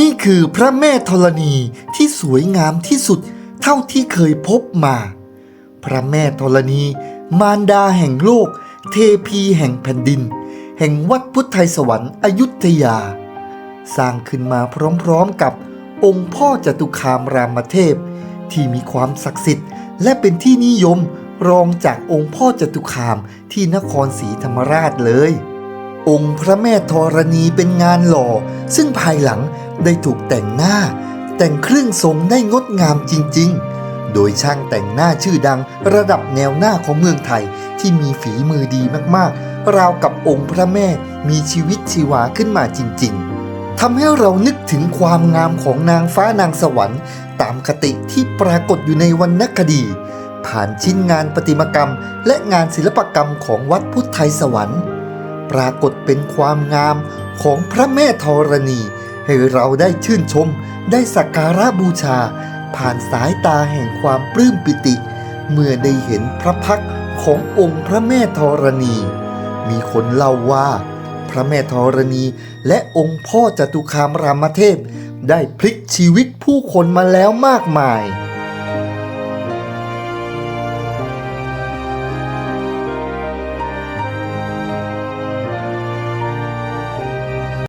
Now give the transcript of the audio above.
นี่คือพระแม่ธรณีที่สวยงามที่สุดเท่าที่เคยพบมา พระแม่ธรณี มารดาแห่งโลก เทพีแห่งแผ่นดิน แห่งวัดพุทธไทยสวรรค์อยุธยา สร้างขึ้นมาพร้อมๆกับองค์พ่อจตุคามรามเทพ ที่มีความศักดิ์สิทธิ์ และเป็นที่นิยมรองจากองค์พ่อจตุคามที่นครศรีธรรมราชเลย องค์พระแม่ธรณีเป็นงานหล่อ ซึ่งภายหลัง ได้ถูกแต่งหน้า แต่งเครื่องทรงได้งดงามจริง ๆ โดยช่างแต่งหน้าชื่อดังระดับแนวหน้าของเมืองไทยที่มีฝีมือดีมากๆ ราวกับองค์พระแม่มีชีวิตชีวาขึ้นมาจริง ๆทำให้เรานึกถึงความงามของนางฟ้านางสวรรค์ ตามคติที่ปรากฏอยู่ในวรรณคดี ผ่านชิ้นงานประติมากรรม และงานศิลปกรรมของวัดพุทธไทยสวรรค์ ปรากฏเป็นความงามของพระแม่ธรณี ให้เราได้ชื่นชมได้สักการะบูชา ผ่านสายตาแห่งความปลื้มปิติ เมื่อได้เห็นพระพักขององค์พระแม่ธรณี มีคนเล่าว่า พระแม่ธรณีและองค์พ่อจตุคามรามเทพ ได้พลิกชีวิตผู้คนมาแล้วมากมาย